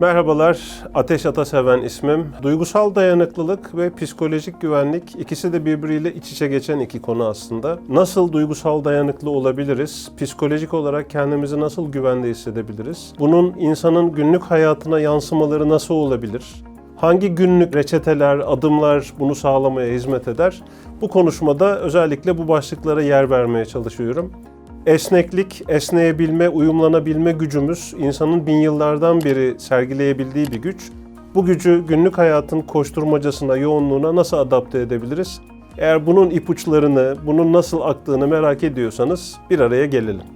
Merhabalar, Ateş Ataseven ismim. Duygusal dayanıklılık ve psikolojik güvenlik ikisi de birbiriyle iç içe geçen iki konu aslında. Nasıl duygusal dayanıklı olabiliriz? Psikolojik olarak kendimizi nasıl güvende hissedebiliriz? Bunun insanın günlük hayatına yansımaları nasıl olabilir? Hangi günlük reçeteler, adımlar bunu sağlamaya hizmet eder? Bu konuşmada özellikle bu başlıklara yer vermeye çalışıyorum. Esneklik, esneyebilme, uyumlanabilme gücümüz insanın bin yıllardan beri sergileyebildiği bir güç. Bu gücü günlük hayatın koşturmacasına, yoğunluğuna nasıl adapte edebiliriz? Eğer bunun ipuçlarını, bunun nasıl aktığını merak ediyorsanız bir araya gelelim.